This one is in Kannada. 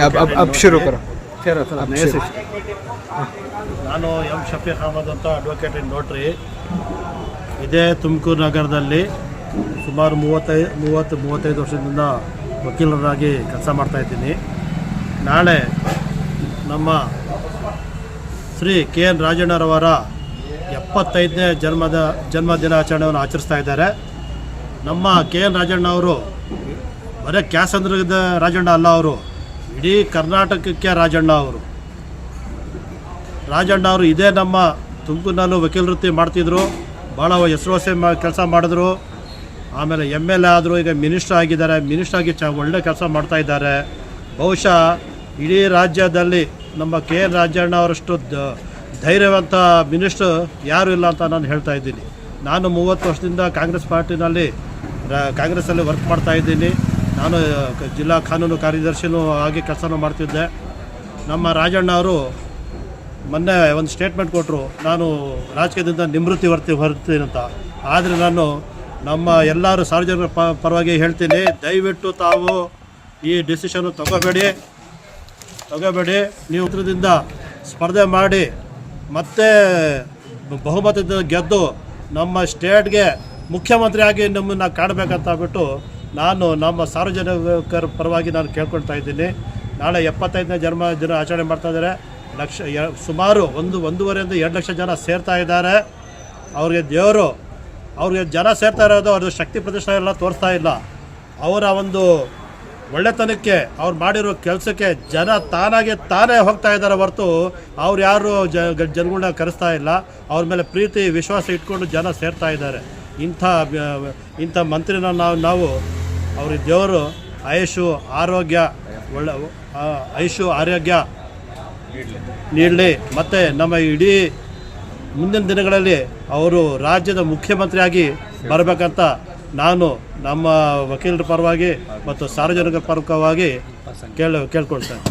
अब अब अब शुरू करो अब शुरू ನಾನು ಎಂ ಶಫೀಕ್ ಅಹಮದ್ ಅಂತ ಅಡ್ವೊಕೇಟ್ ಇನ್ ನೋಟ್ರಿ ಇದೇ ತುಮಕೂರು ನಗರದಲ್ಲಿ ಸುಮಾರು ಮೂವತ್ತೈ ಮೂವತ್ತು ಮೂವತ್ತೈದು ವರ್ಷದಿಂದ ವಕೀಲರಾಗಿ ಕೆಲಸ ಮಾಡ್ತಾಯಿದ್ದೀನಿ ನಾಳೆ ನಮ್ಮ ಶ್ರೀ ಕೆ ಎನ್ ರಾಜಣ್ಣರವರ ಎಪ್ಪತ್ತೈದನೇ ಜನ್ಮದ ಜನ್ಮ ದಿನಾಚರಣೆಯನ್ನು ಆಚರಿಸ್ತಾ ಇದ್ದಾರೆ ನಮ್ಮ ಕೆ ಎನ್ ರಾಜಣ್ಣ ಅವರು ಬರೀ ಕ್ಯಾಸಂದ್ರದ ರಾಜಣ್ಣ ಅಲ್ಲ ಅವರು ಇಡೀ ಕರ್ನಾಟಕಕ್ಕೆ ರಾಜಣ್ಣ ಅವರು. ರಾಜಣ್ಣ ಅವರು ಇದೇ ನಮ್ಮ ತುಮಕೂರಿನಲ್ಲೂ ವಕೀಲ ವೃತ್ತಿ ಮಾಡ್ತಿದ್ರು ಭಾಳ ಹೆಸರುವಾಸಿ ಮಾ ಕೆಲಸ ಮಾಡಿದ್ರು. ಆಮೇಲೆ ಎಂ ಎಲ್ ಎ ಆದರು ಈಗ ಮಿನಿಸ್ಟರ್ ಆಗಿದ್ದಾರೆ, ಮಿನಿಸ್ಟರ್ ಆಗಿ ಚ ಒಳ್ಳೆ ಕೆಲಸ ಮಾಡ್ತಾ ಇದ್ದಾರೆ. ಬಹುಶಃ ಇಡೀ ರಾಜ್ಯದಲ್ಲಿ ನಮ್ಮ ಕೆ ಎನ್ ರಾಜಣ್ಣ ಅವರಷ್ಟು ಧೈರ್ಯವಂತ ಮಿನಿಸ್ಟರ್ ಯಾರೂ ಇಲ್ಲ ಅಂತ ನಾನು ಹೇಳ್ತಾ ಇದ್ದೀನಿ. ನಾನು ಮೂವತ್ತು ವರ್ಷದಿಂದ ಕಾಂಗ್ರೆಸ್ ಪಾರ್ಟಿನಲ್ಲಿ ಕಾಂಗ್ರೆಸ್ಸಲ್ಲಿ ವರ್ಕ್ ಮಾಡ್ತಾ ಇದ್ದೀನಿ. ನಾನು ಜಿಲ್ಲಾ ಕಾನೂನು ಕಾರ್ಯದರ್ಶಿನೂ ಆಗಿ ಕೆಲಸನೂ ಮಾಡ್ತಿದ್ದೆ. ನಮ್ಮ ರಾಜಣ್ಣ ಅವರು ಮೊನ್ನೆ ಒಂದು ಸ್ಟೇಟ್ಮೆಂಟ್ ಕೊಟ್ಟರು ನಾನು ರಾಜಕೀಯದಿಂದ ನಿವೃತ್ತಿ ವರ್ತಿ, ಹೊರ್ತೀನಿ ಅಂತ. ಆದರೆ ನಾನು ನಮ್ಮ ಎಲ್ಲರೂ ಸಾರ್ವಜನಿಕರ ಪರವಾಗಿ ಹೇಳ್ತೀನಿ, ದಯವಿಟ್ಟು ತಾವು ಈ ಡಿಸಿಷನ್ನು ತಗೋಬೇಡಿ. ತಗೋಬೇಡಿ. ನೀವು ಉತ್ತರದಿಂದ ಸ್ಪರ್ಧೆ ಮಾಡಿ, ಮತ್ತೆ ಬಹುಮತದಿಂದ ಗೆದ್ದು ನಮ್ಮ ಸ್ಟೇಟ್ಗೆ ಮುಖ್ಯಮಂತ್ರಿಯಾಗಿ ನಮ್ಮನ್ನು ಕಾಣಬೇಕಂತ ಬಿಟ್ಟು ನಾನು ನಮ್ಮ ಸಾರ್ವಜನಿಕರ ಪರವಾಗಿ ನಾನು ಕೇಳ್ಕೊಳ್ತಾ ಇದ್ದೀನಿ. ನಾಳೆ ಎಪ್ಪತ್ತೈದನೇ ಜನ್ಮ ದಿನ ಆಚರಣೆ ಮಾಡ್ತಾ ಇದ್ದಾರೆ. ಲಕ್ಷ ಸುಮಾರು ಒಂದು, ಒಂದೂವರೆಯಿಂದ ಎರಡು ಲಕ್ಷ ಜನ ಸೇರ್ತಾ ಇದ್ದಾರೆ. ಅವ್ರಿಗೆ ದೇವರು, ಅವ್ರಿಗೆ ಜನ ಸೇರ್ತಾ ಇರೋದು, ಅವ್ರದ್ದು ಶಕ್ತಿ ಪ್ರದರ್ಶನ ಎಲ್ಲ ತೋರಿಸ್ತಾ ಇಲ್ಲ. ಅವರ ಒಂದು ಒಳ್ಳೆತನಕ್ಕೆ, ಅವ್ರು ಮಾಡಿರೋ ಕೆಲಸಕ್ಕೆ ಜನ ತಾನಾಗೆ ತಾನೇ ಹೋಗ್ತಾ ಇದ್ದಾರೆ ಹೊರತು ಅವ್ರು ಯಾರು ಜ ಜನಗಳನ್ನ ಕರೆಸ್ತಾ ಇಲ್ಲ. ಅವ್ರ ಮೇಲೆ ಪ್ರೀತಿ, ವಿಶ್ವಾಸ ಇಟ್ಕೊಂಡು ಜನ ಸೇರ್ತಾ ಇದ್ದಾರೆ. ಇಂಥ ಇಂಥ ಮಂತ್ರಿನ ನಾವು ನಾವು ಅವ್ರಿಗೆ ದೇವರು ಆಯುಷು ಆರೋಗ್ಯ, ಒಳ್ಳೆ ಆಯುಷು ಆರೋಗ್ಯ ನೀಡಲಿ. ಮತ್ತು ನಮ್ಮ ಇಡೀ ಮುಂದಿನ ದಿನಗಳಲ್ಲಿ ಅವರು ರಾಜ್ಯದ ಮುಖ್ಯಮಂತ್ರಿಯಾಗಿ ಬರಬೇಕಂತ ನಾನು ನಮ್ಮ ವಕೀಲರ ಪರವಾಗಿ ಮತ್ತು ಸಾರ್ವಜನಿಕರ ಪರವಾಗಿ ಕೇಳ, ಕೇಳ್ಕೊಳ್ತೇನೆ.